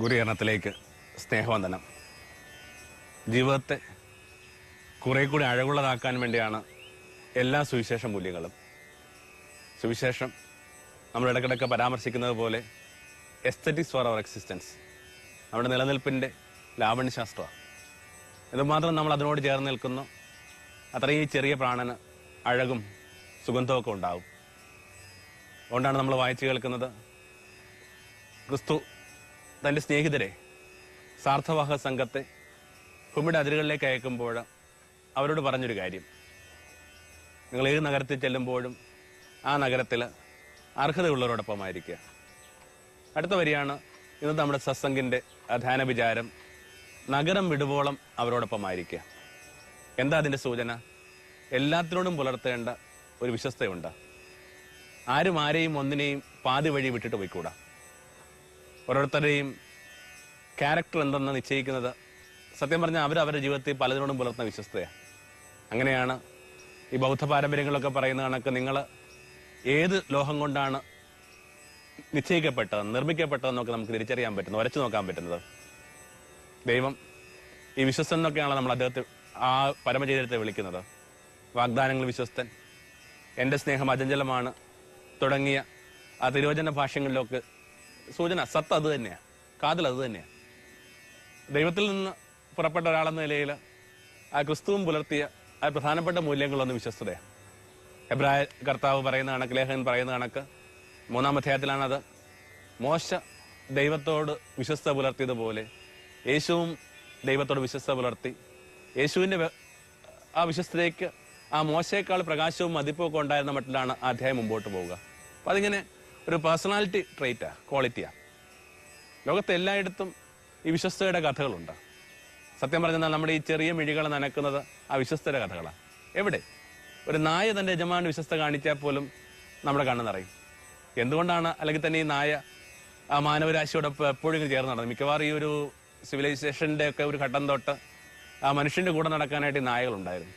ഗുരുകരണത്തിലേക്ക് സ്നേഹവന്ദനം. ജീവിതത്തെ കുറെ കൂടി അഴകുള്ളതാക്കാൻ വേണ്ടിയാണ് എല്ലാ സുവിശേഷ മൂല്യങ്ങളും. സുവിശേഷം നമ്മൾ ഇടയ്ക്കിടയ്ക്ക് പരാമർശിക്കുന്നത് പോലെ എസ്തറ്റിക്സ് ഫോർ അവർ എക്സിസ്റ്റൻസ് നമ്മുടെ നിലനിൽപ്പിന്റെ ലാവണ്യശാസ്ത്രമാണ് എന്തുമാത്രം നമ്മൾ അതിനോട് ചേർന്ന് നിൽക്കുന്നു അത്രയും ചെറിയ പ്രാണന് അഴകും സുഗന്ധമൊക്കെ ഉണ്ടാവും. അതുകൊണ്ടാണ് നമ്മൾ വായിച്ചു കേൾക്കുന്നത് ക്രിസ്തു തന്റെ സ്നേഹിതരെ സാർത്ഥവാഹ സംഘത്തെ ഭൂമിയുടെ അതിരുകളിലേക്ക് അയക്കുമ്പോൾ അവരോട് പറഞ്ഞൊരു കാര്യം. നിങ്ങൾ ഏത് നഗരത്തിൽ ചെല്ലുമ്പോഴും ആ നഗരത്തിൽ അർഹതയുള്ളവരോടൊപ്പമായിരിക്കുക. അടുത്ത വരിയാണ് ഇന്ന് നമ്മുടെ സത്സംഗിന്റെ അധാന വിചാരം നഗരം വിടുവോളം അവരോടൊപ്പമായിരിക്കുക. എന്താ അതിന്റെ സൂചന? എല്ലാത്തിനോടും പുലർത്തേണ്ട ഒരു വിശ്വസ്തയുണ്ട്. ആരും ആരെയും ഒന്നിനെയും പാതി വഴി വിട്ടിട്ട് പോയിക്കൂടാ. ഓരോരുത്തരുടെയും ക്യാരക്ടർ എന്തെന്ന് നിശ്ചയിക്കുന്നത്? സത്യം പറഞ്ഞാൽ അവർ അവരുടെ ജീവിതത്തിൽ പലതിനോടും പുലർത്തുന്ന വിശ്വസ്തയാണ് അങ്ങനെയാണ് ഈ ബൗദ്ധ പാരമ്പര്യങ്ങളൊക്കെ പറയുന്ന കണക്ക് നിങ്ങൾ ഏത് ലോഹം കൊണ്ടാണ് നിശ്ചയിക്കപ്പെട്ടത് നിർമ്മിക്കപ്പെട്ടതെന്നൊക്കെ നമുക്ക് തിരിച്ചറിയാൻ പറ്റുന്നത് ഉരച്ചു നോക്കാൻ പറ്റുന്നത്. ദൈവം ഈ വിശ്വസ്തൻ എന്നൊക്കെയാണല്ലോ നമ്മൾ അദ്ദേഹത്തെ ആ പരമചൈതന്യത്തെ വിളിക്കുന്നത്. വാഗ്ദാനങ്ങൾ വിശ്വസ്തൻ എന്റെ സ്നേഹം അചഞ്ചലമാണ് തുടങ്ങിയ ആ തിരുവചന ഭാഷ്യങ്ങളിലൊക്കെ സൂചന സത്ത് അത് തന്നെയാണ് കാതൽ അത് തന്നെയാണ് ദൈവത്തിൽ നിന്ന് പുറപ്പെട്ട ഒരാളെന്ന നിലയിൽ ആ ക്രിസ്തുവും പുലർത്തിയ ആ പ്രധാനപ്പെട്ട മൂല്യങ്ങളൊന്ന് വിശ്വസ്തതയാണ് എബ്രായ കർത്താവ് പറയുന്ന കണക്ക് ലേഖകൻ പറയുന്ന കണക്ക് മൂന്നാം അധ്യായത്തിലാണത്. മോശ ദൈവത്തോട് വിശ്വസ്ത പുലർത്തിയതുപോലെ യേശുവും ദൈവത്തോട് വിശ്വസ്ത പുലർത്തി. യേശുവിന്റെ ആ വിശ്വസ്തതയ്ക്ക് ആ മോശയേക്കാൾ പ്രകാശവും മതിപ്പും ഒക്കെ ഉണ്ടായിരുന്ന മട്ടിലാണ് ആ അധ്യായം മുമ്പോട്ട് പോവുക. അപ്പം അതിങ്ങനെ ഒരു പേഴ്സണാലിറ്റി ട്രേറ്റാണ് ക്വാളിറ്റിയാണ് ലോകത്ത് എല്ലായിടത്തും ഈ വിശ്വസ്തയുടെ കഥകളുണ്ട്. സത്യം പറഞ്ഞാൽ നമ്മുടെ ഈ ചെറിയ മിഴികൾ നനക്കുന്നത് ആ വിശ്വസ്തയുടെ കഥകളാണ്. എവിടെ? ഒരു നായ തന്റെ യജമാൻ വിശ്വസ്ത കാണിച്ചാൽ പോലും നമ്മുടെ കണ്ണ് നിറയും. എന്തുകൊണ്ടാണ് അല്ലെങ്കിൽ തന്നെ ഈ നായ ആ മാനവരാശിയോടൊപ്പം എപ്പോഴും ചേർന്ന് നടന്നത്? മിക്കവാറും ഈ ഒരു സിവിലൈസേഷന്റെ ഒക്കെ ഒരു ഘട്ടം തൊട്ട് ആ മനുഷ്യന്റെ കൂടെ നടക്കാനായിട്ട് ഈ നായകളുണ്ടായിരുന്നു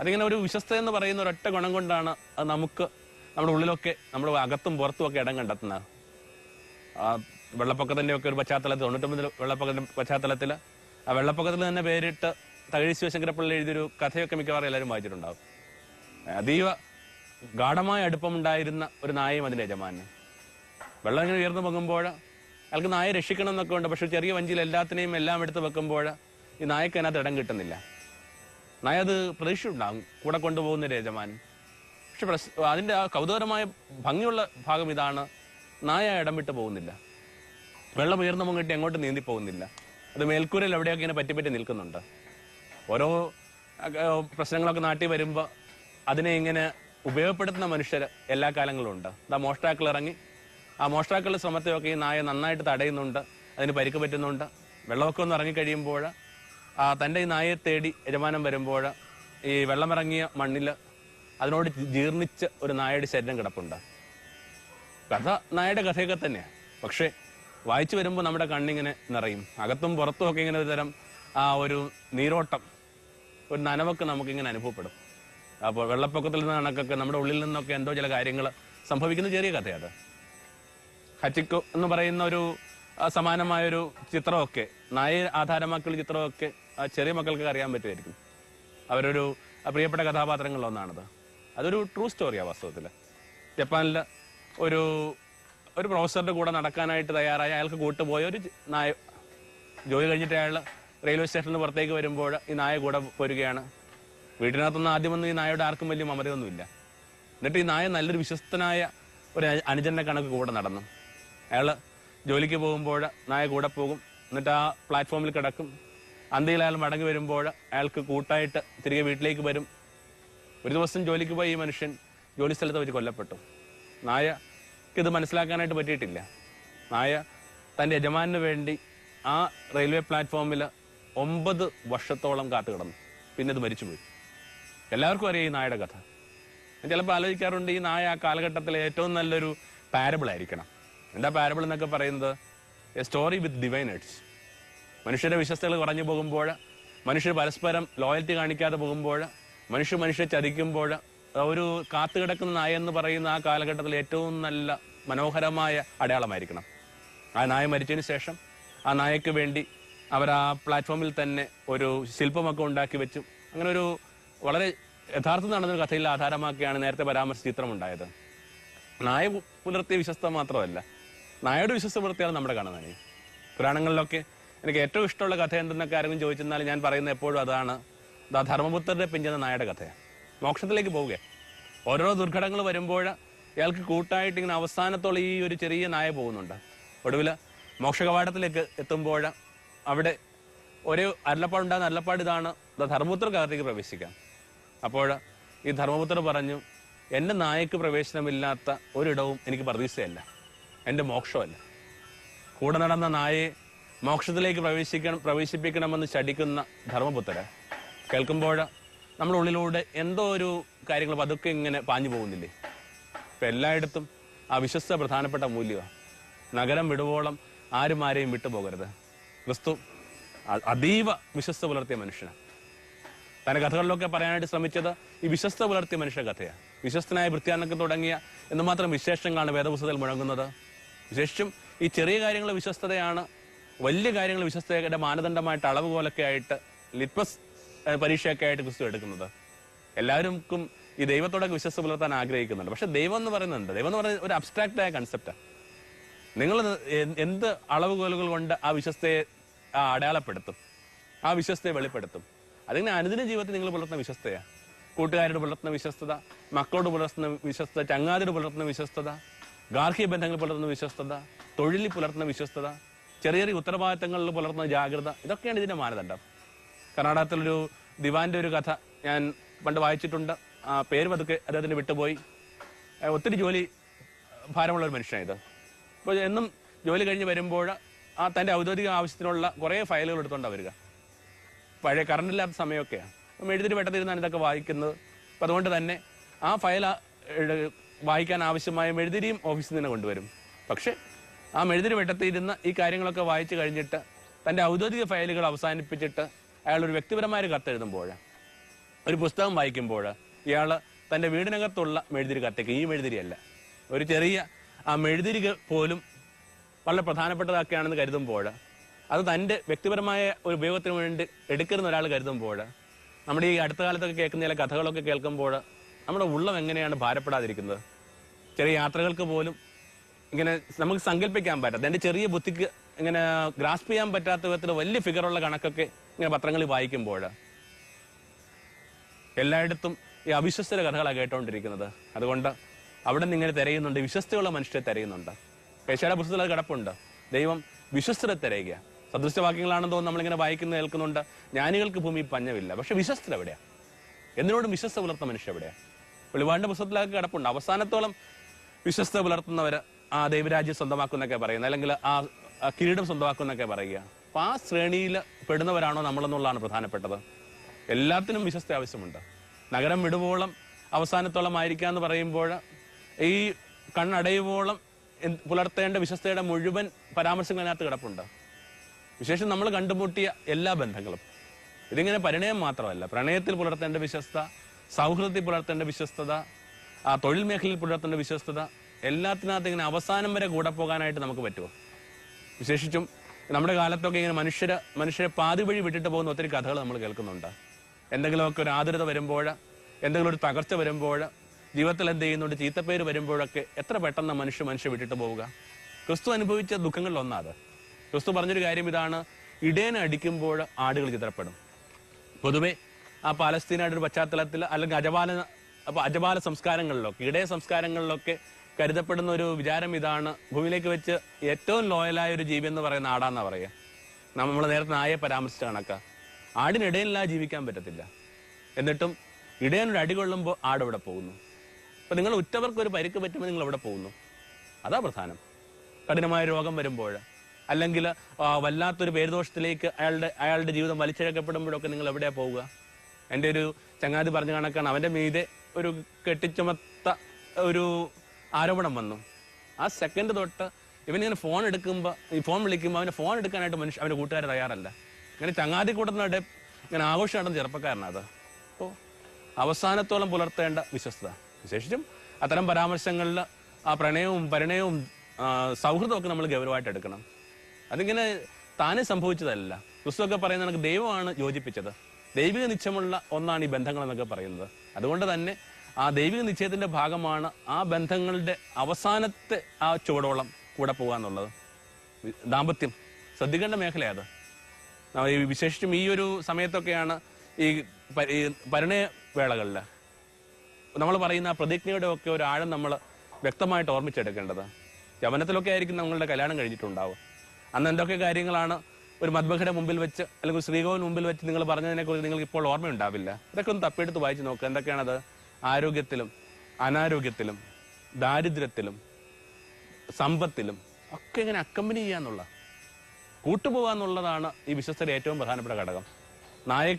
അതിങ്ങനെ ഒരു വിശ്വസ്ത എന്ന് പറയുന്ന ഒരൊറ്റ ഗുണം കൊണ്ടാണ് അത് നമുക്ക് നമ്മുടെ ഉള്ളിലൊക്കെ നമ്മുടെ അകത്തും പുറത്തും ഒക്കെ ഇടം കണ്ടെത്തുന്നത്. ആ വെള്ളപ്പൊക്കത്തിന്റെ ഒക്കെ ഒരു പശ്ചാത്തലത്തിൽ തൊണ്ണൂറ്റൊമ്പതിൽ വെള്ളപ്പൊക്കത്തിന്റെ പശ്ചാത്തലത്തിൽ ആ വെള്ളപ്പൊക്കത്തിൽ തന്നെ പേരിട്ട് തകഴി ശിവശങ്കരപ്പിള്ള എഴുതിയൊരു കഥയൊക്കെ മിക്കവാറും എല്ലാവരും വായിച്ചിട്ടുണ്ടാവും. അതീവ ഗാഠമായ അടുപ്പമുണ്ടായിരുന്ന ഒരു നായയും അതിന്റെ യജമാനും വെള്ളം ഇങ്ങനെ ഉയർന്നു പൊങ്ങുമ്പോൾ അയാൾക്ക് നായ രക്ഷിക്കണം എന്നൊക്കെ ഉണ്ട് പക്ഷെ ചെറിയ വഞ്ചിയിൽ എല്ലാത്തിനെയും എല്ലാം എടുത്ത് വെക്കുമ്പോൾ ഈ നായക്ക് അതിനകത്ത് ഇടം കിട്ടുന്നില്ല. നായ അത് പ്രതീക്ഷയുണ്ടാകും കൂടെ കൊണ്ടുപോകുന്ന ഒരു യജമാനൻ. പക്ഷെ പ്രശ് അതിന്റെ ആ കൗതുകരമായ ഭംഗിയുള്ള ഭാഗം ഇതാണ് നായ ഇടം വിട്ട് പോകുന്നില്ല. വെള്ളം ഉയർന്നു പൊങ്ങിട്ട് എങ്ങോട്ട് നീന്തി പോകുന്നില്ല. അത് മേൽക്കൂരയിൽ എവിടെയൊക്കെ ഇങ്ങനെ പറ്റി പറ്റി നിൽക്കുന്നുണ്ട്. ഓരോ പ്രശ്നങ്ങളൊക്കെ നാട്ടിൽ വരുമ്പോൾ അതിനെ ഇങ്ങനെ ഉപയോഗപ്പെടുത്തുന്ന മനുഷ്യർ എല്ലാ കാലങ്ങളും ഉണ്ട്. ആ മോഷ്ടാക്കൾ ഇറങ്ങി. ആ മോഷ്ടാക്കളുടെ ശ്രമത്തെയൊക്കെ ഈ നായ നന്നായിട്ട് തടയുന്നുണ്ട്. അതിന് പരിക്ക് പറ്റുന്നുണ്ട്. വെള്ളമൊക്കെ ഒന്ന് ഇറങ്ങിക്കഴിയുമ്പോൾ ആ തന്റെ ഈ നായയെ തേടി യജമാനം വരുമ്പോൾ ഈ വെള്ളമിറങ്ങിയ മണ്ണിൽ അതിനോട് ജീർണിച്ച് ഒരു നായയുടെ ശരീരം കിടപ്പുണ്ട്. കഥ നായയുടെ കഥയൊക്കെ തന്നെയാണ് പക്ഷേ വായിച്ചു വരുമ്പോൾ നമ്മുടെ കണ്ണിങ്ങനെ നിറയും. അകത്തും പുറത്തും ഒക്കെ ഇങ്ങനെ ഒരു തരം ആ ഒരു നീരോട്ടം ഒരു നനവൊക്കെ നമുക്കിങ്ങനെ അനുഭവപ്പെടും. അപ്പോൾ വെള്ളപ്പൊക്കത്തിൽ നിന്ന് കണക്കൊക്കെ നമ്മുടെ ഉള്ളിൽ നിന്നൊക്കെ എന്തോ ചില കാര്യങ്ങൾ സംഭവിക്കുന്ന ചെറിയ കഥയാണ് ഹച്ചിക്കോ എന്ന് പറയുന്ന ഒരു സമാനമായൊരു ചിത്രമൊക്കെ നായ ആധാരമാക്കിയുള്ള ചിത്രമൊക്കെ ആ, ചെറിയ മക്കൾക്ക് അറിയാൻ പറ്റുമായിരിക്കും. അവരൊരു പ്രിയപ്പെട്ട കഥാപാത്രങ്ങളിലൊന്നാണത് അതൊരു ട്രൂ സ്റ്റോറിയാണ് വാസ്തവത്തിൽ ജപ്പാനിൽ ഒരു ഒരു പ്രൊഫസറുടെ കൂടെ നടക്കാനായിട്ട് തയ്യാറായ. അയാൾക്ക് കൂട്ടുപോയ. ഒരു നായ ജോലി കഴിഞ്ഞിട്ട് അയാൾ റെയിൽവേ സ്റ്റേഷനിൽ പുറത്തേക്ക് വരുമ്പോൾ ഈ നായ കൂടെ പോരുകയാണ്. വീട്ടിനകത്തൊന്നും ആദ്യമൊന്നും ഈ നായയുടെ ആർക്കും വലിയ മമതയൊന്നുമില്ല. എന്നിട്ട് ഈ നായ നല്ലൊരു വിശ്വസ്തനായ ഒരു അനു- അനുജന്റെ കണക്ക് കൂടെ നടന്നു. അയാൾ ജോലിക്ക് പോകുമ്പോൾ നായ കൂടെ പോകും. എന്നിട്ട് ആ പ്ലാറ്റ്ഫോമിൽ കിടക്കും. അന്തിയിൽ അയാൾ മടങ്ങി വരുമ്പോൾ അയാൾക്ക് കൂട്ടായിട്ട് തിരികെ വീട്ടിലേക്ക് വരും. ഒരു ദിവസം ജോലിക്ക് പോയി ഈ മനുഷ്യൻ ജോലി സ്ഥലത്ത് വെച്ച് കൊല്ലപ്പെട്ടു. നായക്ക് ഇത് മനസ്സിലാക്കാനായിട്ട് പറ്റിയിട്ടില്ല. നായ തന്റെ യജമാനു വേണ്ടി ആ റെയിൽവേ പ്ലാറ്റ്ഫോമിൽ ഒമ്പത് വർഷത്തോളം കാത്തു കിടന്നു പിന്നെ ഇത് മരിച്ചുപോയി. എല്ലാവർക്കും അറിയാം ഈ നായയുടെ കഥ. ചിലപ്പോൾ ആലോചിക്കാറുണ്ട് ഈ നായ ആ കാലഘട്ടത്തിലെ ഏറ്റവും നല്ലൊരു പാരബിൾ ആയിരിക്കണം. എന്താ പാരബിൾ എന്നൊക്കെ പറയുന്നത്? എ സ്റ്റോറി വിത്ത് ഡിവൈനേഴ്സ് മനുഷ്യരുടെ വിശ്വസ്തകൾ കുറഞ്ഞു പോകുമ്പോൾ മനുഷ്യർ പരസ്പരം ലോയൽറ്റി കാണിക്കാതെ പോകുമ്പോൾ മനുഷ്യ മനുഷ്യരെ ചതിക്കുമ്പോൾ ഒരു കാത്തുകിടക്കുന്ന നായ എന്ന് പറയുന്ന ആ കാലഘട്ടത്തിൽ ഏറ്റവും നല്ല മനോഹരമായ അടയാളമായിരിക്കണം. ആ നായ മരിച്ചതിന് ശേഷം ആ നായക്ക് വേണ്ടി അവർ ആ പ്ലാറ്റ്ഫോമിൽ തന്നെ ഒരു ശില്പമൊക്കെ ഉണ്ടാക്കി വെച്ചു. അങ്ങനെ ഒരു വളരെ യഥാർത്ഥം നടന്നൊരു കഥയിൽ ആധാരമാക്കിയാണ് നേരത്തെ പരാമർശിച്ച ചിത്രം ഉണ്ടായത് നായ പുലർത്തിയ വിശ്വസ്ത മാത്രമല്ല നായയുടെ വിശ്വസ്ത പുലർത്തിയാണ് നമ്മുടെ കാണുന്നത് പുരാണങ്ങളിലൊക്കെ എനിക്ക് ഏറ്റവും ഇഷ്ടമുള്ള കഥ എന്തെന്നൊക്കെ ആരെങ്കിലും ചോദിച്ചെന്നാൽ ഞാൻ പറയുന്ന എപ്പോഴും അതാണ് ധർമ്മപുത്രന്റെ പിഞ്ചെന്ന നായയുടെ കഥയാണ്. മോക്ഷത്തിലേക്ക് പോവുക ഓരോ ദുർഘടങ്ങൾ വരുമ്പോൾ ഇയാൾക്ക് കൂട്ടായിട്ട് ഇങ്ങനെ അവസാനത്തോളം ഈ ഒരു ചെറിയ നായ പോകുന്നുണ്ട്. ഒടുവിൽ മോക്ഷകവാടത്തിലേക്ക് എത്തുമ്പോൾ അവിടെ ഒരു അരുളപ്പാടുണ്ടാകുന്ന അരുളപ്പാട് ഇതാണ് ധർമ്മപുത്ര ധർമ്മപുത്രക്കകത്തേക്ക് പ്രവേശിക്കാം. അപ്പോൾ ഈ ധർമ്മപുത്രർ പറഞ്ഞു എന്റെ നായക്ക് പ്രവേശനമില്ലാത്ത ഒരിടവും എനിക്ക് പ്രതീക്ഷയല്ല. എന്റെ മോക്ഷമല്ല. കൂടെ നടന്ന നായയെ മോക്ഷത്തിലേക്ക് പ്രവേശിക്കണം പ്രവേശിപ്പിക്കണമെന്ന് ശടിക്കുന്ന ധർമ്മപുത്ര കേൾക്കുമ്പോൾ നമ്മുടെ ഉള്ളിലൂടെ എന്തോ ഒരു കാര്യങ്ങൾ പതുക്കെ ഇങ്ങനെ പാഞ്ഞു പോകുന്നില്ലേ? ഇപ്പം എല്ലായിടത്തും ആ വിശ്വസ്ത പ്രധാനപ്പെട്ട മൂല്യമാണ് നഗരം വിടുവോളം ആരും ആരെയും വിട്ടുപോകരുത് ക്രിസ്തു അതീവ വിശ്വസ്ത പുലർത്തിയ മനുഷ്യനാണ് തന്റെ കഥകളിലൊക്കെ പറയാനായിട്ട് ശ്രമിച്ചത് ഈ വിശ്വസ്ത പുലർത്തിയ മനുഷ്യ കഥയാണ് വിശ്വസ്തനായ വൃത്തിയാനൊക്കെ തുടങ്ങിയ എന്തുമാത്രം വിശേഷങ്ങളാണ് വേദപുസ്തകത്തിൽ മുഴങ്ങുന്നത്? വിശേഷിച്ചും ഈ ചെറിയ കാര്യങ്ങൾ വിശ്വസ്തതയാണ് വലിയ കാര്യങ്ങൾ വിശ്വസ്തയുടെ മാനദണ്ഡമായിട്ട് അളവുകോലൊക്കെ ആയിട്ട് ലിറ്റ്മസ് പരീക്ഷയൊക്കെ ആയിട്ട് ക്രിസ്തു എടുക്കുന്നത്. എല്ലാവർക്കും ഈ ദൈവത്തോടൊക്കെ വിശ്വസ്ത പുലർത്താൻ ആഗ്രഹിക്കുന്നുണ്ട്. പക്ഷെ ദൈവം എന്ന് പറയുന്നുണ്ട്. ദൈവം എന്ന് പറയുന്നത് ഒരു അബ്സ്ട്രാക്റ്റ് ആയ കൺസെപ്റ്റാണ് നിങ്ങൾ എന്ത് അളവുകോലുകൾ കൊണ്ട് ആ വിശ്വസ്തയെ അടയാളപ്പെടുത്തും? ആ വിശ്വസ്തയെ വെളിപ്പെടുത്തും? അതിങ്ങനെ അനുദിന ജീവിതത്തിൽ നിങ്ങൾ പുലർത്തുന്ന വിശ്വസ്തയാണ് കൂട്ടുകാരോട് പുലർത്തുന്ന വിശ്വസ്തത മക്കളോട് പുലർത്തുന്ന വിശ്വസ്തത ചങ്ങാതിരോട് പുലർത്തുന്ന വിശ്വസ്തത ഗാർഹിക ബന്ധങ്ങൾ പുലർത്തുന്ന വിശ്വസ്തത തൊഴിലിൽ പുലർത്തുന്ന വിശ്വസ്തത ചെറിയ ചെറിയ ഉത്തരവാദിത്തങ്ങളിൽ പുലർത്തുന്ന ജാഗ്രത ഇതൊക്കെയാണ് ഇതിന്റെ മാനദണ്ഡം. കർണാടകത്തിലൊരു ദിവാന്റെ ഒരു കഥ ഞാൻ പണ്ട് വായിച്ചിട്ടുണ്ട്. ആ പേര് പതുക്കെ അദ്ദേഹത്തിന് വിട്ടുപോയി. ഒത്തിരി ജോലി ഭാരമുള്ള ഒരു മനുഷ്യനാണ് ഇത്. അപ്പോൾ എന്നും ജോലി കഴിഞ്ഞ് വരുമ്പോൾ ആ തന്റെ ഔദ്യോഗിക ആവശ്യത്തിനുള്ള കുറേ ഫയലുകൾ എടുത്തുകൊണ്ടാണ് വരിക. പഴയ കറണ്ട് ഇല്ലാത്ത സമയമൊക്കെയാണ് അപ്പം എഴുതിരി പെട്ടെന്നിരുന്നാണ് ഇതൊക്കെ വായിക്കുന്നത്. അപ്പം അതുകൊണ്ട് തന്നെ ആ ഫയൽ വായിക്കാൻ ആവശ്യമായ മെഴുതിരിയും ഓഫീസിൽ നിന്ന് കൊണ്ടുവരും. പക്ഷേ ആ മെഴുതിരി വെട്ടത്തിരുന്ന ഈ കാര്യങ്ങളൊക്കെ വായിച്ചു കഴിഞ്ഞിട്ട് തന്റെ ഔദ്യോഗിക ഫയലുകൾ അവസാനിപ്പിച്ചിട്ട് അയാൾ ഒരു വ്യക്തിപരമായ ഒരു കത്തെഴുതുമ്പോൾ ഒരു പുസ്തകം വായിക്കുമ്പോൾ ഇയാൾ തന്റെ വീടിനകത്തുള്ള മെഴുതിരി കത്തേക്ക് ഈ മെഴുതിരിയല്ല ഒരു ചെറിയ ആ മെഴുതിരി പോലും വളരെ പ്രധാനപ്പെട്ടതൊക്കെയാണെന്ന് കരുതുമ്പോൾ അത് തന്റെ വ്യക്തിപരമായ ഒരു ഉപയോഗത്തിന് വേണ്ടി എടുക്കുന്ന ഒരാൾ കരുതുമ്പോൾ നമ്മുടെ ഈ അടുത്ത കാലത്തൊക്കെ കേൾക്കുന്ന ചില കഥകളൊക്കെ കേൾക്കുമ്പോൾ നമ്മുടെ ഉള്ളം എങ്ങനെയാണ് ഭാരപ്പെടാതിരിക്കുന്നത്? ചെറിയ യാത്രകൾക്ക് പോലും ഇങ്ങനെ നമുക്ക് സങ്കല്പിക്കാൻ പറ്റാത്ത എന്റെ ചെറിയ ബുദ്ധിക്ക് ഇങ്ങനെ ഗ്രാസ്പ് ചെയ്യാൻ പറ്റാത്ത വിധത്തിൽ വലിയ ഫിഗറുള്ള കണക്കൊക്കെ ഇങ്ങനെ പത്രങ്ങളിൽ വായിക്കുമ്പോൾ എല്ലായിടത്തും ഈ അവിശ്വസ്തര കഥകളാണ് കേട്ടോണ്ടിരിക്കുന്നത്. അതുകൊണ്ട് അവിടെ നിന്ന് ഇങ്ങനെ തിരയുന്നുണ്ട് വിശ്വസ്തയുള്ള മനുഷ്യരെ തിരയുന്നുണ്ട്. പേശയുടെ പുസ്തകത്തിൽ അത് കിടപ്പുണ്ട്. ദൈവം വിശ്വസ്തരെ തിരയുക സദൃശവാക്യങ്ങളാണെന്ന് തോന്നുന്നു നമ്മളിങ്ങനെ വായിക്കുന്ന കേൾക്കുന്നുണ്ട്. ജ്ഞാനികൾക്ക് ഭൂമി പഞ്ഞമില്ല. പക്ഷെ വിശ്വസ്തർ എവിടെയാ? എന്തിനോടും വിശ്വസ്ത പുലർത്തുന്ന മനുഷ്യർ എവിടെയാ? വെളിപാടിന്റെ പുസ്തകത്തിലൊക്കെ കിടപ്പുണ്ട്. അവസാനത്തോളം വിശ്വസ്ത പുലർത്തുന്നവർ ആ ദൈവരാജ്യം സ്വന്തമാക്കുന്നൊക്കെ പറയുന്നത്. അല്ലെങ്കിൽ ആ കിരീടം സ്വന്തമാക്കുന്നൊക്കെ പറയുക. അപ്പൊ ആ ശ്രേണിയിൽ പെടുന്നവരാണോ നമ്മളെന്നുള്ളതാണ് പ്രധാനപ്പെട്ടത്. എല്ലാത്തിനും വിശ്വസ്ത ആവശ്യമുണ്ട്. നഗരം വിടുവോളം അവസാനത്തോളം ആയിരിക്കുക എന്ന് പറയുമ്പോൾ ഈ കണ്ണടയുവോളം പുലർത്തേണ്ട വിശ്വസ്തയുടെ മുഴുവൻ പരാമർശങ്ങളതിനകത്ത് കിടപ്പുണ്ട്. വിശേഷം നമ്മൾ കണ്ടുമുട്ടിയ എല്ലാ ബന്ധങ്ങളും. ഇതിങ്ങനെ പരിണയം മാത്രമല്ല. പ്രണയത്തിൽ പുലർത്തേണ്ട വിശ്വസ്ത സൗഹൃദത്തിൽ പുലർത്തേണ്ട വിശ്വസ്തത ആ തൊഴിൽ മേഖലയിൽ പുലർത്തേണ്ട വിശ്വസ്തത എല്ലാത്തിനകത്ത് ഇങ്ങനെ അവസാനം വരെ കൂടെ പോകാനായിട്ട് നമുക്ക് പറ്റുമോ? വിശേഷിച്ചും നമ്മുടെ കാലത്തൊക്കെ ഇങ്ങനെ മനുഷ്യരെ മനുഷ്യരെ പാതി വഴി വിട്ടിട്ട് പോകുന്ന ഒത്തിരി കഥകൾ നമ്മൾ കേൾക്കുന്നുണ്ട്. എന്തെങ്കിലുമൊക്കെ ഒരു ആതുരത വരുമ്പോൾ എന്തെങ്കിലും ഒരു തകർച്ച വരുമ്പോൾ ജീവിതത്തിൽ എന്ത് ചെയ്യുന്നുണ്ട് ചീത്തപ്പേര് വരുമ്പോഴൊക്കെ എത്ര പെട്ടെന്ന് മനുഷ്യ മനുഷ്യ വിട്ടിട്ട് പോവുക? ക്രിസ്തു അനുഭവിച്ച ദുഃഖങ്ങളിൽ ഒന്നാത്. ക്രിസ്തു പറഞ്ഞൊരു കാര്യം ഇതാണ് ഇടേനെ അടിക്കുമ്പോൾ ആടുകൾ ചിതറപ്പെടും. പൊതുവെ ആ പാലസ്തീനയുടെ ഒരു പശ്ചാത്തലത്തിൽ അല്ലെങ്കിൽ അജപാല അജപാല സംസ്കാരങ്ങളിലൊക്കെ ഇടയ സംസ്കാരങ്ങളിലൊക്കെ കരുതപ്പെടുന്ന ഒരു വിചാരം ഇതാണ്. ഭൂമിയിലേക്ക് വെച്ച് ഏറ്റവും ലോയലായ ഒരു ജീവി എന്ന് പറയുന്ന ആടാന്നാ പറയുക. നമ്മൾ നേരത്തെ നായെ പരാമർശിച്ച കണക്ക ആടിനിടയിലാ ജീവിക്കാൻ പറ്റത്തില്ല. എന്നിട്ടും ഇടയനൊരു അടി കൊള്ളുമ്പോൾ ആട് ഇവിടെ പോകുന്നു. അപ്പൊ നിങ്ങൾ ഉറ്റവർക്ക് ഒരു പരിക്ക് പറ്റുമ്പോൾ നിങ്ങൾ അവിടെ പോകുന്നു. അതാ പ്രധാനം. കഠിനമായ രോഗം വരുമ്പോൾ അല്ലെങ്കിൽ വല്ലാത്തൊരു പേരുദോഷത്തിലേക്ക് അയാളുടെ അയാളുടെ ജീവിതം വലിച്ചിഴക്കപ്പെടുമ്പോഴൊക്കെ നിങ്ങൾ എവിടെയാ പോവുക? എന്റെ ഒരു ചങ്ങാതി പറഞ്ഞ കണക്കാണ്. അവന്റെ മീതെ ഒരു കെട്ടിച്ചുമത്ത ഒരു ആരോപണം വന്നു. ആ സെക്കൻഡ് തൊട്ട് ഇവനിങ്ങനെ ഫോൺ എടുക്കുമ്പോൾ ഈ ഫോൺ വിളിക്കുമ്പോൾ അവന് ഫോൺ എടുക്കാനായിട്ട് മനുഷ്യ അവന്റെ കൂട്ടുകാർ തയ്യാറല്ല. ഇങ്ങനെ ചങ്ങാതി കൂട്ടുന്നവിടെ ഇങ്ങനെ ആഘോഷം നടന്ന ചെറുപ്പക്കാരനാണ് അത് അപ്പോൾ അവസാനത്തോളം പുലർത്തേണ്ട വിശ്വസ്തത. വിശേഷിച്ചും അത്തരം പരാമർശങ്ങളിൽ ആ പ്രണയവും പരിണയവും സൗഹൃദമൊക്കെ നമ്മൾ ഗൗരവമായിട്ട് എടുക്കണം. അതിങ്ങനെ താനെ സംഭവിച്ചതല്ല. ക്രിസ്തുവൊക്കെ പറയുന്നത് നമുക്ക് ദൈവമാണ് യോജിപ്പിച്ചത്. ദൈവിക നിശ്ചയമുള്ള ഒന്നാണ് ഈ ബന്ധങ്ങൾ എന്നൊക്കെ പറയുന്നത്. അതുകൊണ്ട് തന്നെ ആ ദൈവിക നിശ്ചയത്തിന്റെ ഭാഗമാണ് ആ ബന്ധങ്ങളുടെ അവസാനത്തെ ആ ചുവടോളം കൂടെ പോകുക എന്നുള്ളത് ദാമ്പത്യം. ശ്രദ്ധിക്കേണ്ട മേഖലയത് വിശേഷിച്ചും ഈ ഒരു സമയത്തൊക്കെയാണ് ഈ പരിണയവേളകളിൽ പരിണയ വേളകളിൽ നമ്മൾ പറയുന്ന പ്രതിജ്ഞയുടെ ഒക്കെ ഒരു ആഴം നമ്മൾ വ്യക്തമായിട്ട് ഓർമ്മിച്ചെടുക്കേണ്ടത്. യവനത്തിലൊക്കെ ആയിരിക്കും നമ്മളുടെ കല്യാണം കഴിഞ്ഞിട്ടുണ്ടാവും അന്ന് എന്തൊക്കെ കാര്യങ്ങളാണ് ഒരു മദ്ബഹയുടെ മുമ്പിൽ വെച്ച് അല്ലെങ്കിൽ ശ്രീകോവിന് മുമ്പിൽ വെച്ച് നിങ്ങൾ പറഞ്ഞതിനെക്കുറിച്ച് നിങ്ങൾക്ക് ഇപ്പോൾ ഓർമ്മയുണ്ടാവില്ല? ഇതൊക്കെ ഒന്ന് തപ്പിയെടുത്ത് വായിച്ച് നോക്കുക എന്തൊക്കെയാണത്? ആരോഗ്യത്തിലും അനാരോഗ്യത്തിലും ദാരിദ്ര്യത്തിലും സമ്പത്തിലും ഒക്കെ ഇങ്ങനെ അക്കമ്പനി ചെയ്യാന്നുള്ള കൂട്ടുപോകുക എന്നുള്ളതാണ് ഈ വിശ്വസ്തയുടെ ഏറ്റവും പ്രധാനപ്പെട്ട ഘടകം. നായക്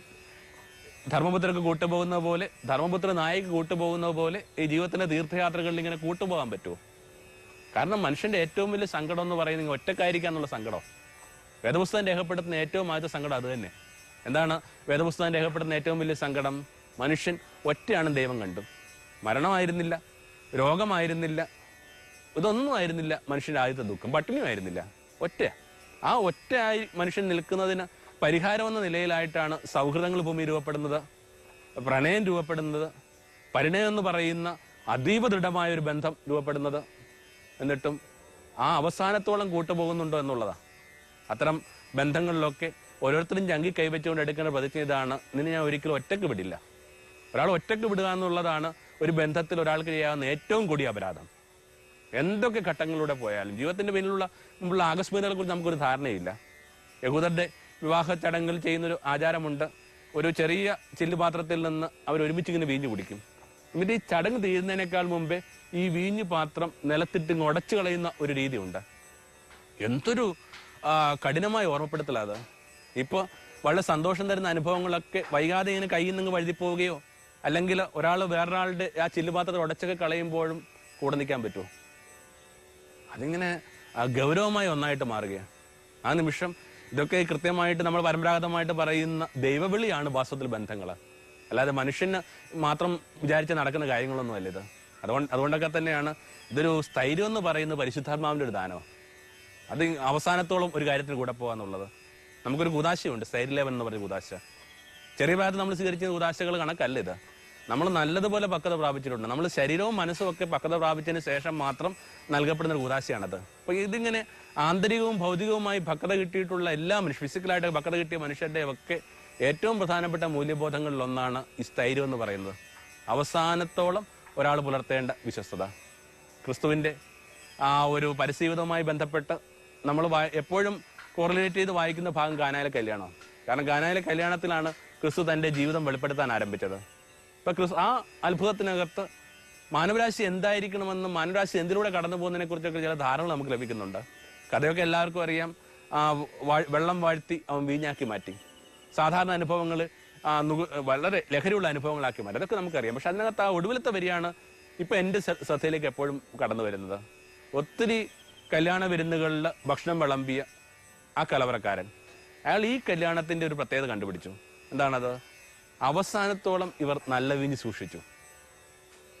ധർമ്മപുത്രക്ക് കൂട്ടുപോകുന്ന പോലെ ധർമ്മപുത്ര നായക്ക് കൂട്ടുപോകുന്ന പോലെ ഈ ജീവിതത്തിന്റെ തീർത്ഥയാത്രകളിൽ ഇങ്ങനെ കൂട്ടുപോകാൻ പറ്റുമോ? കാരണം മനുഷ്യന്റെ ഏറ്റവും വലിയ സങ്കടം എന്ന് പറയുന്നത് ഒറ്റക്കായിരിക്കുക എന്നുള്ള സങ്കടം. വേദപുസ്തകം രേഖപ്പെടുത്തുന്ന ഏറ്റവും ആദ്യത്തെ സങ്കടം അത് തന്നെ. എന്താണ് വേദപുസ്തകം രേഖപ്പെടുത്തുന്ന ഏറ്റവും വലിയ സങ്കടം? മനുഷ്യൻ ഒറ്റയാണ് ദൈവം കണ്ടു മരണമായിരുന്നില്ല രോഗമായിരുന്നില്ല ഇതൊന്നും ആയിരുന്നില്ല മനുഷ്യന്റെ ആദ്യത്തെ ദുഃഖം പട്ടിണിയുമായിരുന്നില്ല ഒറ്റ. ആ ഒറ്റയായി മനുഷ്യൻ നിൽക്കുന്നതിന് പരിഹാരം എന്ന നിലയിലായിട്ടാണ് സൗഹൃദങ്ങൾ ഭൂമി രൂപപ്പെടുന്നത് പ്രണയം രൂപപ്പെടുന്നത് പരിണയം എന്ന് പറയുന്ന അതീവ ദൃഢമായ ഒരു ബന്ധം രൂപപ്പെടുന്നത്. എന്നിട്ടും ആ അവസാനത്തോളം കൂട്ടുപോകുന്നുണ്ടോ എന്നുള്ളതാ. അത്തരം ബന്ധങ്ങളിലൊക്കെ ഓരോരുത്തരും ചങ്കി കൈവച്ചുകൊണ്ട് എടുക്കേണ്ട പ്രതിജ്ഞ ഇതാണ് നിന്നെ ഞാൻ ഒരിക്കലും ഒറ്റയ്ക്ക് വിടില്ല. ഒരാൾ ഒറ്റയ്ക്ക് വിടുക എന്നുള്ളതാണ് ഒരു ബന്ധത്തിൽ ഒരാൾക്ക് ചെയ്യാവുന്ന ഏറ്റവും കൂടിയ അപരാധം. എന്തൊക്കെ ഘട്ടങ്ങളിലൂടെ പോയാലും ജീവിതത്തിന്റെ പിന്നിലുള്ള മുമ്പുള്ള ആകസ്മികതകളെ കുറിച്ച് നമുക്കൊരു ധാരണയില്ല. യഹൂദരുടെ വിവാഹ ചടങ്ങിൽ ചെയ്യുന്നൊരു ആചാരമുണ്ട്. ഒരു ചെറിയ ചില്ലുപാത്രത്തിൽ നിന്ന് അവർ ഒരുമിച്ച് ഇങ്ങനെ വീഞ്ഞു കുടിക്കും. എന്നിട്ട് ഈ ചടങ്ങ് തീരുന്നതിനേക്കാൾ മുമ്പേ ഈ വീഞ്ഞു പാത്രം നിലത്തിട്ട് ഉടച്ചു കളയുന്ന ഒരു രീതിയുണ്ട്. എന്തൊരു കഠിനമായി ഓർമ്മപ്പെടുത്തലാണ് അത്. ഇപ്പൊ വളരെ സന്തോഷം തരുന്ന അനുഭവങ്ങളൊക്കെ വൈകാതെ ഇങ്ങനെ കയ്യിൽ നിന്ന് വഴുതി പോവുകയോ അല്ലെങ്കിൽ ഒരാൾ വേറൊരാളുടെ ആ ചില്ലുപാത്രത്തിൽ ഉടച്ചൊക്കെ കളയുമ്പോഴും കൂടെ നിൽക്കാൻ പറ്റുമോ? അതിങ്ങനെ ഗൗരവമായി ഒന്നായിട്ട് മാറുകയാണ് ആ നിമിഷം ഇതൊക്കെ കൃത്യമായിട്ട് നമ്മൾ പരമ്പരാഗതമായിട്ട് പറയുന്ന ദൈവവിളിയാണ് വാസ്തവത്തിൽ ബന്ധങ്ങൾ അല്ലാതെ മനുഷ്യന് മാത്രം വിചാരിച്ച് നടക്കുന്ന കാര്യങ്ങളൊന്നും അല്ല ഇത്. അതുകൊണ്ട് അതുകൊണ്ടൊക്കെ തന്നെയാണ് ഇതൊരു സ്ഥൈര്യം എന്ന് പറയുന്ന പരിശുദ്ധാത്മാവിന്റെ ഒരു ദാനമാണ് അത് അവസാനത്തോളം ഒരു കാര്യത്തിന് കൂടെ പോകാന്നുള്ളത്. നമുക്കൊരു കുതാശയുണ്ട് സ്ഥൈര്യലേവൻ എന്ന് പറയുന്ന കുതാശ ചെറിയ പ്രായത്തിൽ നമ്മൾ സ്വീകരിച്ച കുതാശകൾ കണക്കല്ല ഇത്. നമ്മൾ നല്ലതുപോലെ പക്വത പ്രാപിച്ചിട്ടുണ്ട്. നമ്മൾ ശരീരവും മനസ്സും ഒക്കെ പക്വത പ്രാപിച്ചതിന് ശേഷം മാത്രം നൽകപ്പെടുന്ന ഒരു ഉദാശയാണത് അപ്പൊ ഇതിങ്ങനെ ആന്തരികവും ഭൗതികവുമായി പക്വത കിട്ടിയിട്ടുള്ള എല്ലാ മനുഷ്യ ഫിസിക്കലായിട്ട് പക്വത കിട്ടിയ മനുഷ്യരുടെ ഒക്കെ ഏറ്റവും പ്രധാനപ്പെട്ട മൂല്യബോധങ്ങളിൽ ഒന്നാണ് ഈ സ്ഥൈര്യം എന്ന് പറയുന്നത്. അവസാനത്തോളം ഒരാൾ പുലർത്തേണ്ട വിശ്വസ്തത. ക്രിസ്തുവിന്റെ ആ ഒരു പരിസീവിതവുമായി ബന്ധപ്പെട്ട് നമ്മൾ എപ്പോഴും കോറിലേറ്റ് ചെയ്ത് വായിക്കുന്ന ഭാഗം ഗാനായിലെ കല്യാണം കാരണം ഗാനായിലെ കല്യാണത്തിലാണ് ക്രിസ്തു തന്റെ ജീവിതം വെളിപ്പെടുത്താൻ ആരംഭിച്ചത്. ഇപ്പൊ ആ അത്ഭുതത്തിനകത്ത് മാനവരാശി എന്തായിരിക്കണമെന്നും മാനവരാശി എന്തിലൂടെ കടന്നു പോകുന്നതിനെ കുറിച്ചൊക്കെ ചില ധാരണകൾ നമുക്ക് ലഭിക്കുന്നുണ്ട്. കഥയൊക്കെ എല്ലാവർക്കും അറിയാം. വെള്ളം വാഴ്ത്തി അവൻ വീഞ്ഞാക്കി മാറ്റി. സാധാരണ അനുഭവങ്ങൾ വളരെ ലഹരിയുള്ള അനുഭവങ്ങളാക്കി മാറ്റി. അതൊക്കെ നമുക്കറിയാം. പക്ഷെ അതിനകത്ത് ആ ഒടുവിലത്തെ വരിയാണ് ഇപ്പൊ എന്റെ ശ്രദ്ധയിലേക്ക് എപ്പോഴും കടന്നു വരുന്നത്. ഒത്തിരി കല്യാണ വിരുന്നുകളിൽ ഭക്ഷണം വിളമ്പിയ ആ കലവറക്കാരൻ. അയാൾ ഈ കല്യാണത്തിന്റെ ഒരു പ്രത്യേകത കണ്ടുപിടിച്ചു. എന്താണത്? അവസാനത്തോളം ഇവർ നല്ല വിഞ്ഞ് സൂക്ഷിച്ചു.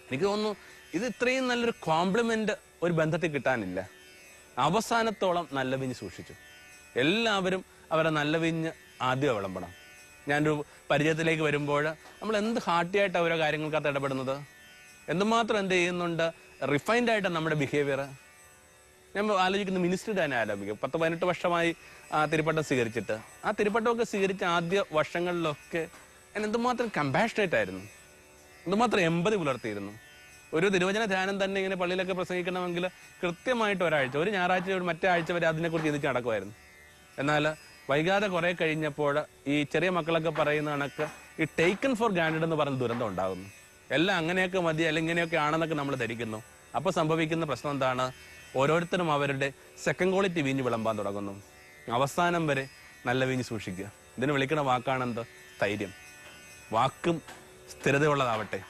എനിക്ക് തോന്നുന്നു ഇത് ഇത്രയും നല്ലൊരു കോംപ്ലിമെന്റ് ഒരു ബന്ധത്തിൽ കിട്ടാനില്ല. അവസാനത്തോളം നല്ല വിഞ്ഞ് സൂക്ഷിച്ചു. എല്ലാവരും അവരെ നല്ല വിഞ്ഞ് ആദ്യം വിളമ്പണം ഞാനൊരു പരിചയത്തിലേക്ക് വരുമ്പോൾ നമ്മൾ എന്ത് ഹാർട്ടിയായിട്ട് ഓരോ കാര്യങ്ങൾക്കകത്ത് ഇടപെടുന്നത്? എന്തുമാത്രം എന്ത് ചെയ്യുന്നുണ്ട്? റിഫൈൻഡ് ആയിട്ട് നമ്മുടെ ബിഹേവിയർ ഞാൻ ആലോചിക്കുന്ന മിനിസ്റ്റർ തന്നെ ആലോചിക്കും പത്ത് പതിനെട്ട് വർഷമായി ആ തിരുപ്പട്ടം സ്വീകരിച്ചിട്ട്. ആ തിരുപ്പട്ടമൊക്കെ സ്വീകരിച്ച ആദ്യ വർഷങ്ങളിലൊക്കെ ഞാൻ എന്തുമാത്രം കമ്പാഷനേറ്റ് ആയിരുന്നു. എന്തുമാത്രം എമ്പതി പുലർത്തിയിരുന്നു. ഒരു തിരുവചന ധ്യാനം തന്നെ ഇങ്ങനെ പള്ളിയിലൊക്കെ പ്രസംഗിക്കണമെങ്കിൽ കൃത്യമായിട്ട് ഒരാഴ്ച ഒരു ഞായറാഴ്ച മറ്റേ ആഴ്ച വരെ അതിനെക്കുറിച്ച് ചിന്തിച്ച് നടക്കുമായിരുന്നു. എന്നാൽ വൈകാതെ കുറെ കഴിഞ്ഞപ്പോൾ ഈ ചെറിയ മക്കളൊക്കെ പറയുന്ന കണക്ക് ഈ ടേക്കൺ ഫോർ ഗ്രാൻഡഡ് എന്ന് പറഞ്ഞ ദുരന്തം ഉണ്ടാകുന്നു. എല്ലാം അങ്ങനെയൊക്കെ മതി അല്ലെങ്കിൽ ഇങ്ങനെയൊക്കെ ആണെന്നൊക്കെ നമ്മൾ ധരിക്കുന്നു. അപ്പോൾ സംഭവിക്കുന്ന പ്രശ്നം എന്താണ്? ഓരോരുത്തരും അവരുടെ സെക്കൻഡ് ക്വാളിറ്റി വീഞ്ഞ് വിളമ്പാൻ തുടങ്ങുന്നു. അവസാനം വരെ നല്ല വീഞ്ഞ് സൂക്ഷിക്കുക. ഇതിന് വിളിക്കുന്ന വാക്കാണെന്ത്? സ്ഥൈര്യം വാക്കും സ്ഥിരതയുള്ളതാവട്ടെ.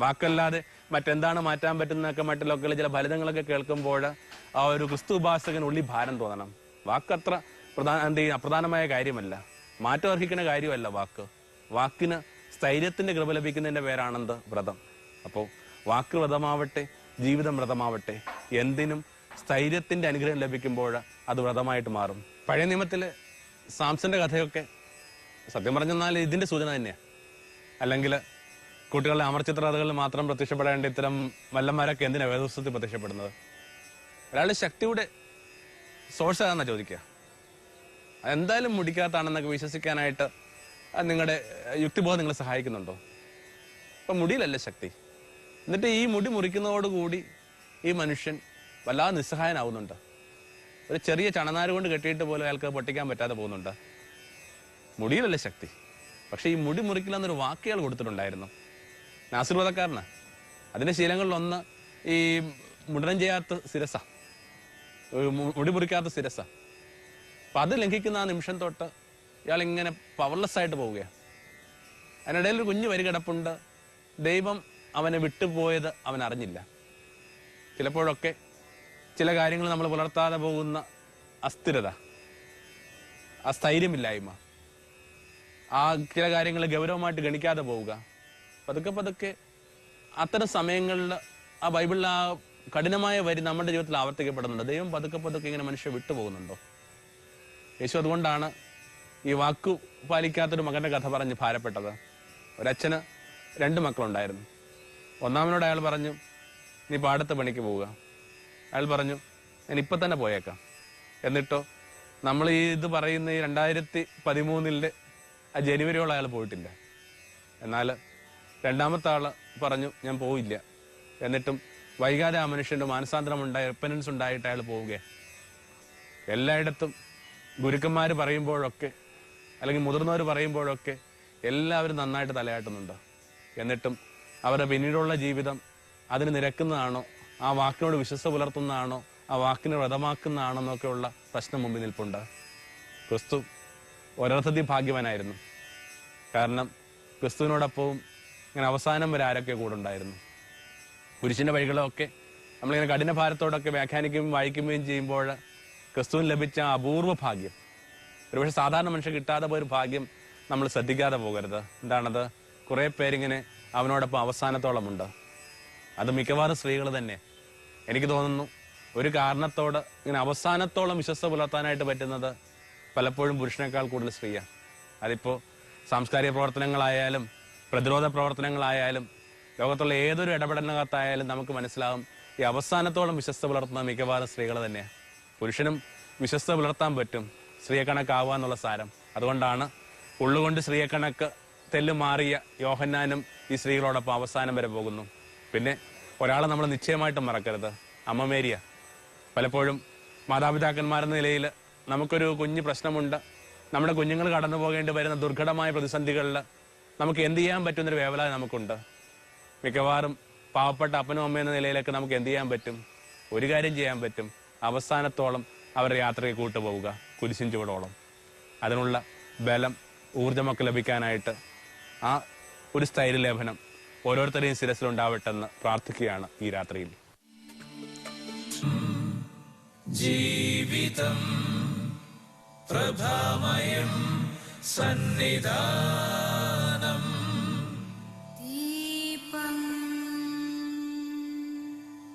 വാക്കല്ലാതെ മറ്റെന്താണ് മാറ്റാൻ പറ്റുന്നതൊക്കെ മറ്റുള്ള ചില ഫലിതങ്ങളൊക്കെ കേൾക്കുമ്പോൾ ആ ഒരു ക്രിസ്തു ഉപാസകൻ ഉള്ളി ഭാരം തോന്നണം. വാക്കത്ര പ്രധാന എന്ത് അപ്രധാനമായ കാര്യമല്ല. മാറ്റം അർഹിക്കുന്ന കാര്യമല്ല വാക്ക്. വാക്കിന് സ്ഥൈര്യത്തിന്റെ കൃപ ലഭിക്കുന്നതിന്റെ പേരാണെന്ത്? വ്രതം. അപ്പോൾ വാക്ക് വ്രതമാവട്ടെ ജീവിതം വ്രതമാവട്ടെ എന്തിനും സ്ഥൈര്യത്തിന്റെ അനുഗ്രഹം ലഭിക്കുമ്പോൾ അത് വ്രതമായിട്ട് മാറും. പഴയ നിയമത്തിൽ സാംസന്റെ കഥയൊക്കെ സത്യം പറഞ്ഞെന്നാൽ ഇതിന്റെ സൂചന തന്നെയാണ് അല്ലെങ്കിൽ കുട്ടികളുടെ അമർചിത്ര കഥകളിൽ മാത്രം പ്രത്യക്ഷപ്പെടേണ്ട ഇത്തരം വല്ലന്മാരൊക്കെ എന്തിനാ വേദപുസ്തകത്തിൽ പ്രത്യക്ഷപ്പെടുന്നത്? ഒരാളുടെ ശക്തിയുടെ സോഴ്സ് ഏതാണെന്നാ ചോദിക്കുക? എന്തായാലും മുടിക്കാത്താണെന്നൊക്കെ വിശ്വസിക്കാനായിട്ട് നിങ്ങളുടെ യുക്തിബോധം നിങ്ങളെ സഹായിക്കുന്നുണ്ടോ? ഇപ്പൊ മുടിയിലല്ലേ ശക്തി. എന്നിട്ട് ഈ മുടി മുറിക്കുന്നതോടുകൂടി ഈ മനുഷ്യൻ വല്ലാതെ നിസ്സഹായനാവുന്നുണ്ട്. ഒരു ചെറിയ ചണനാര് കൊണ്ട് കെട്ടിയിട്ട് പോലും അയാൾക്ക് പൊട്ടിക്കാൻ പറ്റാതെ പോകുന്നുണ്ട്. മുടിയിലല്ലേ ശക്തി. പക്ഷെ ഈ മുടി മുറിക്കില്ല എന്നൊരു വാക്കുകൾ കൊടുത്തിട്ടുണ്ടായിരുന്നു. ആശീർവാദക്കാരന് അതിന്റെ ശീലങ്ങളിലൊന്ന് ഈ മുടനം ചെയ്യാത്ത ശിരസ മുടി മുറിക്കാത്ത ശിരസ അപ്പൊ അത് ലംഘിക്കുന്ന ആ നിമിഷം തൊട്ട് ഇയാൾ ഇങ്ങനെ പവർലെസ് ആയിട്ട് പോവുകയാണ് അതിനിടയിൽ ഒരു കുഞ്ഞു വരി കിടപ്പുണ്ട്. ദൈവം അവനെ വിട്ടുപോയത് അവൻ അറിഞ്ഞില്ല. ചിലപ്പോഴൊക്കെ ചില കാര്യങ്ങൾ നമ്മൾ പുലർത്താതെ പോകുന്ന അസ്ഥിരത ആ സ്ഥൈര്യമില്ലായ്മ. ആ ചില കാര്യങ്ങൾ ഗൗരവമായിട്ട് ഗണിക്കാതെ പോവുക. പതുക്കെ പതുക്കെ അത്തരം സമയങ്ങളിൽ ആ ബൈബിളിൽ ആ കഠിനമായ വരി നമ്മുടെ ജീവിതത്തിൽ ആവർത്തിക്കപ്പെടുന്നുണ്ട്. ദൈവം പതുക്കെ പതുക്കെ ഇങ്ങനെ മനുഷ്യ വിട്ടുപോകുന്നുണ്ടോ യേശു അതുകൊണ്ടാണ് ഈ വാക്കു പാലിക്കാത്തൊരു മകന്റെ കഥ പറഞ്ഞ് ഭാരപ്പെട്ടത്. ഒരച്ഛന് രണ്ട് മക്കളുണ്ടായിരുന്നു. ഒന്നാമനോട് അയാൾ പറഞ്ഞു നീ പാടത്ത് പണിക്ക് പോവുക. അയാൾ പറഞ്ഞു ഞാൻ ഇപ്പൊ തന്നെ പോയേക്കാം. എന്നിട്ടോ നമ്മൾ ഈ ഇത് പറയുന്ന ഈ രണ്ടായിരത്തി പതിമൂന്നിലെ ആ ജനുവരിയോളം അയാൾ പോയിട്ടില്ല. എന്നാൽ രണ്ടാമത്തെ ആൾ പറഞ്ഞു ഞാൻ പോവില്ല. എന്നിട്ടും വൈകാതെ ആ മനുഷ്യന്റെ മാനസാന്തരം ഉണ്ടായി റിപ്പനൻസ് ഉണ്ടായിട്ട് അയാൾ പോവുകയാണ് എല്ലായിടത്തും ഗുരുക്കന്മാർ പറയുമ്പോഴൊക്കെ അല്ലെങ്കിൽ മുതിർന്നവർ പറയുമ്പോഴൊക്കെ എല്ലാവരും നന്നായിട്ട് തലയാട്ടുന്നുണ്ട്. എന്നിട്ടും അവരുടെ പിന്നീടുള്ള ജീവിതം അതിന് നിരക്കുന്നതാണോ ആ വാക്കിനോട് വിശ്വസ പുലർത്തുന്നതാണോ ആ വാക്കിനെ വ്രതമാക്കുന്നതാണോ എന്നൊക്കെയുള്ള പ്രശ്നം മുമ്പിൽ നിൽപ്പുണ്ട്. ക്രിസ്തു ഒരർത്ഥത്തിൽ ഭാഗ്യവാനായിരുന്നു. കാരണം ക്രിസ്തുവിനോടൊപ്പവും ഇങ്ങനെ അവസാനം വരെ ആരൊക്കെ കൂടെ ഉണ്ടായിരുന്നു കുരിശിന്റെ വഴികളൊക്കെ നമ്മളിങ്ങനെ കഠിന ഭാരത്തോടൊക്കെ വ്യാഖ്യാനിക്കുകയും വായിക്കുകയും ചെയ്യുമ്പോൾ ക്രിസ്തുവിന് ലഭിച്ച അപൂർവ ഭാഗ്യം ഒരുപക്ഷെ സാധാരണ മനുഷ്യർ കിട്ടാതെ പോയൊരു ഭാഗ്യം നമ്മൾ ശ്രദ്ധിക്കാതെ പോകരുത്. എന്താണത്? കുറേ പേരിങ്ങനെ അവനോടൊപ്പം അവസാനത്തോളമുണ്ട്. അത് മിക്കവാറും സ്ത്രീകൾ തന്നെ. എനിക്ക് തോന്നുന്നു ഒരു കാരണത്തോട് ഇങ്ങനെ അവസാനത്തോളം വിശ്വസ്ത പുലർത്താനായിട്ട് പറ്റുന്നത് പലപ്പോഴും പുരുഷനേക്കാൾ കൂടുതൽ സ്ത്രീയാണ്. അതിപ്പോ സാംസ്കാരിക പ്രവർത്തനങ്ങളായാലും പ്രതിരോധ പ്രവർത്തനങ്ങളായാലും ലോകത്തുള്ള ഏതൊരു ഇടപെടലിനകത്തായാലും നമുക്ക് മനസ്സിലാവും ഈ അവസാനത്തോളം വിശ്വസ്ത പുലർത്തുന്ന മിക്കവാറും സ്ത്രീകൾ തന്നെയാണ് പുരുഷനും വിശ്വസ്ത പുലർത്താൻ പറ്റും സ്ത്രീയെ കണക്കാവുക എന്നുള്ള സാരം. അതുകൊണ്ടാണ് ഉള്ളുകൊണ്ട് സ്ത്രീയെ കണക്ക് തെല്ല് മാറിയ യോഹന്നാനും ഈ സ്ത്രീകളോടൊപ്പം അവസാനം വരെ പോകുന്നു. പിന്നെ ഒരാളെ നമ്മൾ നിശ്ചയമായിട്ടും മറക്കരുത്. അമ്മമേരിയ. പലപ്പോഴും മാതാപിതാക്കന്മാരെന്ന നിലയിൽ നമുക്കൊരു കുഞ്ഞു പ്രശ്നമുണ്ട്. നമ്മുടെ കുഞ്ഞുങ്ങൾ കടന്നു പോകേണ്ടി വരുന്ന ദുർഘടമായ പ്രതിസന്ധികളിൽ നമുക്ക് എന്ത് ചെയ്യാൻ പറ്റുന്നൊരു വേവലാതി നമുക്കുണ്ട്. മിക്കവാറും പാവപ്പെട്ട അപ്പനും അമ്മ എന്ന നിലയിലൊക്കെ നമുക്ക് എന്ത് ചെയ്യാൻ പറ്റും? ഒരു കാര്യം ചെയ്യാൻ പറ്റും. അവസാനത്തോളം അവരുടെ യാത്രയെ കൂട്ടുപോവുക. കുരിശിൻ ചുവടോളം അതിനുള്ള ബലം ഊർജമൊക്കെ ലഭിക്കാനായിട്ട് ആ ഒരു സ്ഥൈര്യലേഖനം ഓരോരുത്തരെയും ശിരസിലുണ്ടാവട്ടെന്ന് പ്രാർത്ഥിക്കുകയാണ് ഈ രാത്രിയിൽ. ജീവിതം പ്രഭാമയം സന്നിധാ